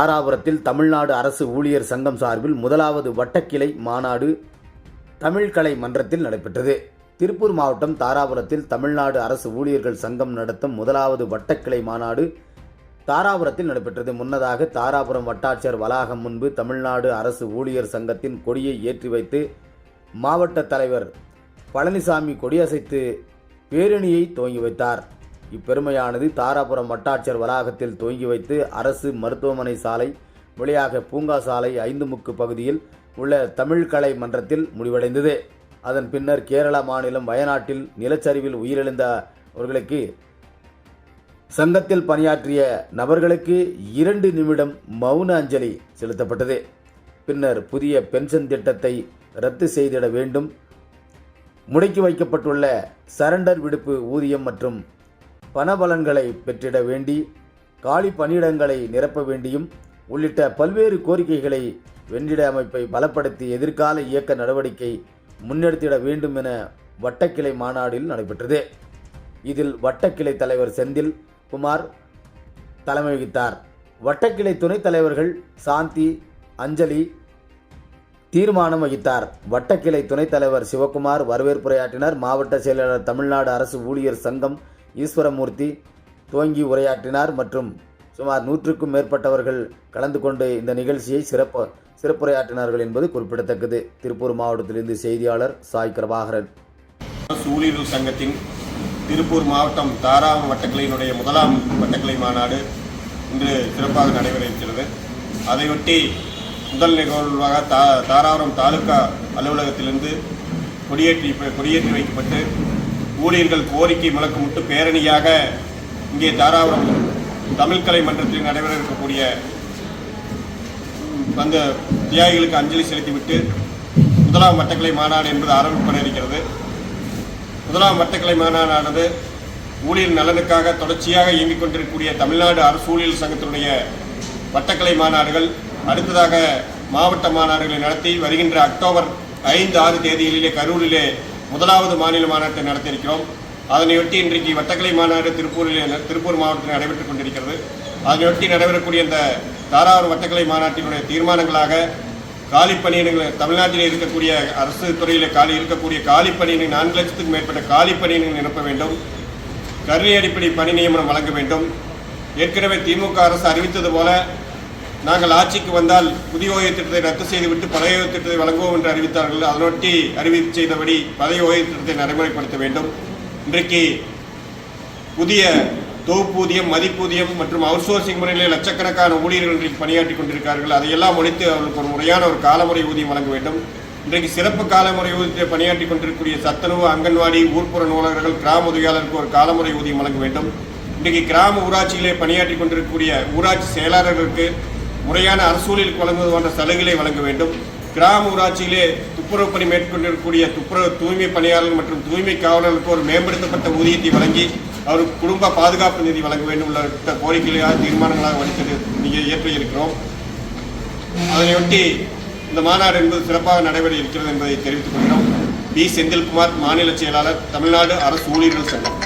தாராபுரத்தில் தமிழ்நாடு அரசு ஊழியர் சங்கம் சார்பில் முதலாவது வட்டக்கிளை மாநாடு தமிழ் கலை மன்றத்தில் நடைபெற்றது. திருப்பூர் மாவட்டம் தாராபுரத்தில் தமிழ்நாடு அரசு ஊழியர்கள் சங்கம் நடத்தும் முதலாவது வட்டக்கிளை மாநாடு தாராபுரத்தில் நடைபெற்றது. முன்னதாக தாராபுரம் வட்டாட்சியர் வளாகம் முன்பு தமிழ்நாடு அரசு ஊழியர் சங்கத்தின் கொடியை ஏற்றி வைத்து மாவட்ட தலைவர் பழனிசாமி கொடியசைத்து பேரணியை துவங்கி வைத்தார். இப்பெருமையானது தாராபுரம் வட்டாட்சியர் வளாகத்தில் துவங்கி வைத்து அரசு மருத்துவமனை சாலை வழியாக பூங்கா சாலை ஐந்து முக்கு பகுதியில் உள்ள தமிழ்கலை மன்றத்தில் முடிவடைந்தது. அதன் பின்னர் கேரள மாநிலம் வயநாட்டில் நிலச்சரிவில் உயிரிழந்தவர்களுக்கு சங்கத்தில் பணியாற்றிய நபர்களுக்கு இரண்டு நிமிடம் மௌன அஞ்சலி செலுத்தப்பட்டது. பின்னர் புதிய பென்ஷன் திட்டத்தை ரத்து செய்திட வேண்டும். முடக்கி வைக்கப்பட்டுள்ள சரண்டர் விடுப்பு ஊதியம் மற்றும் பணபலன்களை பெற்றிட வேண்டி காலி பணியிடங்களை நிரப்ப வேண்டியும் உள்ளிட்ட பல்வேறு கோரிக்கைகளை வெண்ணிட அமைப்பை பலப்படுத்தி எதிர்கால இயக்க நடவடிக்கை முன்னெடுத்திட வேண்டும் என வட்டக்கிளை மாநாடில் நடைபெற்றது. இதில் வட்டக்கிளை தலைவர் செந்தில் குமார் தலைமை வகித்தார். வட்டக்கிளை துணைத் தலைவர்கள் சாந்தி அஞ்சலி தீர்மானம் வகித்தார். வட்டக்கிளை துணைத் தலைவர் சிவகுமார் வரவேற்புரையாற்றினார். மாவட்ட செயலாளர் தமிழ்நாடு அரசு ஊழியர் சங்கம் ஈஸ்வரமூர்த்தி துவங்கி உரையாற்றினார் மற்றும் சுமார் நூற்றுக்கும் மேற்பட்டவர்கள் கலந்து கொண்டு இந்த நிகழ்ச்சியை சிறப்பு சிறப்புரையாற்றினார்கள் என்பது குறிப்பிடத்தக்கது. திருப்பூர் மாவட்டத்திலிருந்து செய்தியாளர் சாய் பிரபாகரன். ஊழியர்கள் சங்கத்தின் திருப்பூர் மாவட்டம் தாராவம் வட்டக்கிளையினுடைய முதலாம் வட்டக்கிளை மாநாடு இன்று சிறப்பாக நடைபெற இருக்கிறது. அதையொட்டி முதல் நிகழ்வாக தா தாராபுரம் தாலுகா அலுவலகத்திலிருந்து கொடியேற்றி கொடியேற்றி வைக்கப்பட்டு ஊழியர்கள் கோரிக்கை முழக்கமிட்டு பேரணியாக இங்கே தாராபுரம் தமிழ்கலை மன்றத்தில் நடைபெற இருக்கக்கூடிய அந்த தியாகிகளுக்கு அஞ்சலி செலுத்திவிட்டு முதலாம் வட்டக்கலை மாநாடு என்பது ஆரம்பிப்பட இருக்கிறது. முதலாம் வட்டக்கலை மாநாடானது ஊழியர் நலனுக்காக தொடர்ச்சியாக இயங்கிக் கொண்டிருக்கக்கூடிய தமிழ்நாடு அரசு ஊழியர் சங்கத்தினுடைய வட்டக்கலை மாநாடுகள் அடுத்ததாக மாவட்ட மாநாடுகளை நடத்தி வருகின்ற அக்டோபர் ஐந்து ஆறு தேதிகளிலே கரூரிலே முதலாவது மாநில மாநாட்டை நடத்தியிருக்கிறோம். அதனையொட்டி இன்றைக்கு வட்டக்கலை மாநாடு திருப்பூரில் திருப்பூர் மாவட்டத்தில் நடைபெற்றுக் கொண்டிருக்கிறது. அதனையொட்டி நடைபெறக்கூடிய இந்த தாராவூர் வட்டக்கலை மாநாட்டினுடைய தீர்மானங்களாக காலி பணியிடங்கள் தமிழ்நாட்டில் இருக்கக்கூடிய அரசு துறையில் காலி இருக்கக்கூடிய காலி நான்கு லட்சத்துக்கும் மேற்பட்ட காலி நிரப்ப வேண்டும். கல்வி அடிப்படை பணி நியமனம் வழங்க வேண்டும். ஏற்கனவே திமுக அரசு அறிவித்தது போல நாங்கள் ஆட்சிக்கு வந்தால் புதிய ஓய்வு திட்டத்தை ரத்து செய்துவிட்டு பழைய ஓய்வு திட்டத்தை வழங்குவோம் என்று அறிவித்தார்கள். அதனொட்டி அறிவி செய்தபடி பழைய ஓய்வு திட்டத்தை நடைமுறைப்படுத்த வேண்டும். இன்றைக்கு புதிய தொகுப்பூதியம் மதிப்பூதியம் மற்றும் அவுட்சோர்சிங் முறையில் லட்சக்கணக்கான ஊழியர்கள் இன்றைக்கு பணியாற்றி கொண்டிருக்கிறார்கள். அதையெல்லாம் ஒழித்து அவர்களுக்கு ஒரு முறையான ஒரு காலமுறை ஊதியம் வழங்க வேண்டும். இன்றைக்கு சிறப்பு காலமுறை ஊதியத்தை பணியாற்றி கொண்டிருக்கக்கூடிய சத்துணவு அங்கன்வாடி ஊர்ப்புற நூலகர்கள் கிராம உதவியாளருக்கு ஒரு காலமுறை ஊதியம் வழங்க வேண்டும். இன்றைக்கு கிராம ஊராட்சியிலே பணியாற்றி கொண்டிருக்கக்கூடிய ஊராட்சி செயலாளர்களுக்கு முறையான அரசூழலுக்கு வழங்குவதான சலுகைகளை வழங்க வேண்டும். கிராம ஊராட்சியிலே துப்புரவு பணி மேற்கொண்டிருக்கக்கூடிய துப்புரவு தூய்மை பணியாளர்கள் மற்றும் தூய்மை காவலர்களுக்கு ஒரு மேம்படுத்தப்பட்ட ஊதியத்தை வழங்கி அவருக்கு குடும்ப பாதுகாப்பு நிதி வழங்க வேண்டும் உள்ளிட்ட கோரிக்கைகளாக தீர்மானங்களாக வடித்தது நீங்கள் இருக்கிறோம் அதனையொட்டி இந்த மாநாடு என்பது சிறப்பாக நடைபெற இருக்கிறது என்பதை தெரிவித்துக் கொள்கிறோம். பி. செந்தில்குமார் மாநில செயலாளர் தமிழ்நாடு அரசு ஊழியர்கள் சங்கம்.